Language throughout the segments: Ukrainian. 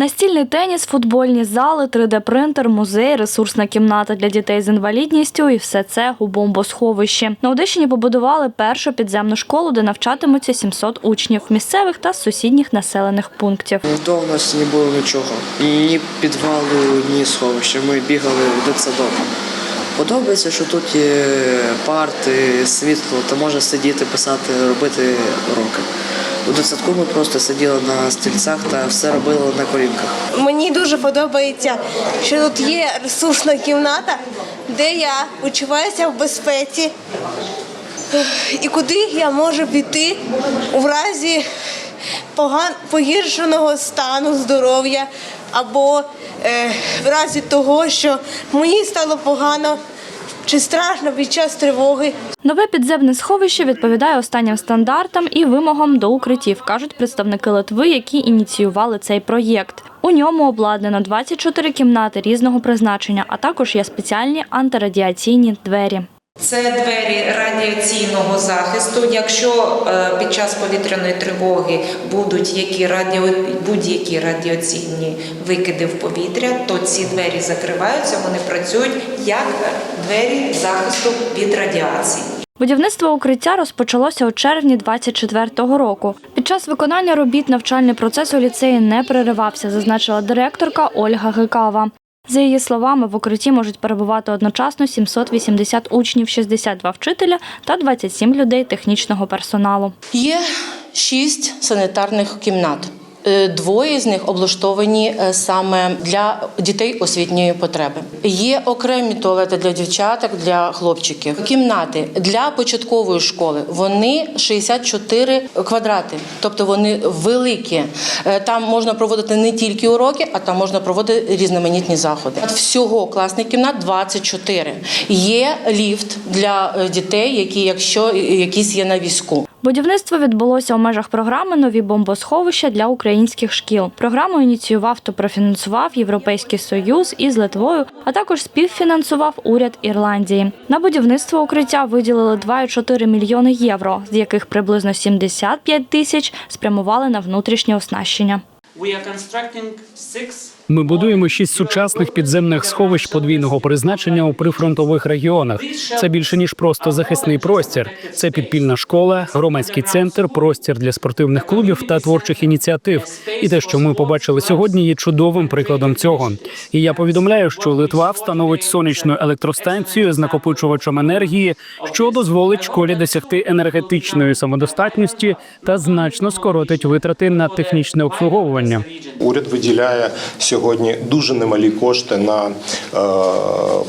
Настільний теніс, футбольні зали, 3D-принтер, музей, ресурсна кімната для дітей з інвалідністю і все це у бомбосховищі. На Одещині побудували першу підземну школу, де навчатимуться 700 учнів місцевих та сусідніх населених пунктів. Вдома у нас не було нічого. Ні підвалу, ні сховища. Ми бігали в дитсадок. Подобається, що тут є парти, світло, то можна сидіти, писати, робити уроки. У дитсадку ми просто сиділи на стільцях та все робили на колінках. Мені дуже подобається, що тут є ресурсна кімната, де я почуваюся в безпеці і куди я можу піти у разі погіршеного стану здоров'я або е, в разі того, що мені стало погано чи страшно під час тривоги. Нове підземне сховище відповідає останнім стандартам і вимогам до укриттів, кажуть представники Литви, які ініціювали цей проєкт. У ньому обладнано 24 кімнати різного призначення, а також є спеціальні антирадіаційні двері. Це двері радіаційного захисту. Якщо е, під час повітряної тривоги будуть які радіо, будь-які радіаційні викиди в повітря, то ці двері закриваються, вони працюють як двері захисту від радіації. Будівництво укриття розпочалося у червні 24-го року. Під час виконання робіт навчальний процес у ліцеї не переривався, зазначила директорка Ольга Гикава. За її словами, в укритті можуть перебувати одночасно 780 учнів, 62 вчителя та 27 людей технічного персоналу. Є шість санітарних кімнат. Е, Двоє з них облаштовані е, саме для дітей освітньої потреби. Є окремі туалети для дівчаток, для хлопчиків. Кімнати для початкової школи вони 64 квадрати, тобто вони великі. Е, Там можна проводити не тільки уроки, а там можна проводити різноманітні заходи. Всього класних кімнат 24. Є ліфт для дітей, які, якщо якісь є на візку. Будівництво відбулося у межах програми Нові бомбосховища для українських шкіл. Програму ініціював та профінансував Європейський Союз із Литвою, а також співфінансував уряд Ірландії. На будівництво укриття виділили 2,4 мільйони євро, з яких приблизно 75 тисяч спрямували на внутрішнє оснащення. We are constructing six Ми будуємо шість сучасних підземних сховищ подвійного призначення у прифронтових регіонах. Це більше ніж просто захисний простір. Це підпільна школа, громадський центр, простір для спортивних клубів та творчих ініціатив. І те, що ми побачили сьогодні, є чудовим прикладом цього. І я повідомляю, що Литва встановить сонячну електростанцію з накопичувачем енергії, що дозволить школі досягти енергетичної самодостатності та значно скоротить витрати на технічне обслуговування. Уряд виділяє сьогодні дуже немалі кошти на е,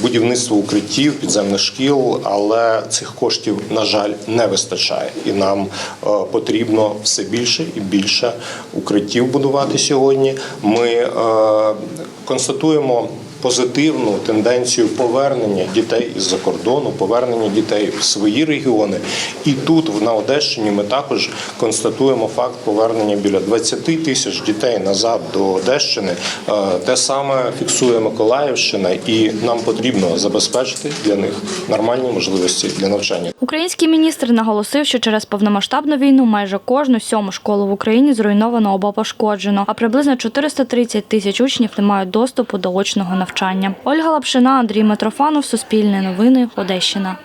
будівництво укриттів підземних шкіл, але цих коштів, на жаль, не вистачає, і нам е, потрібно все більше і більше укриттів будувати сьогодні. Ми е, констатуємо. Позитивну тенденцію повернення дітей із-за кордону, повернення дітей в свої регіони. І тут, на Одещині, ми також констатуємо факт повернення біля 20 тисяч дітей назад до Одещини. Е, Те саме фіксує Миколаївщина, і нам потрібно забезпечити для них нормальні можливості для навчання. Український міністр наголосив, що через повномасштабну війну майже кожну сьому школу в Україні зруйновано або пошкоджено, а приблизно 430 тисяч учнів не мають доступу до очного навчання. Ольга Лапшина, Андрій Митрофанов, Суспільне новини, Одещина.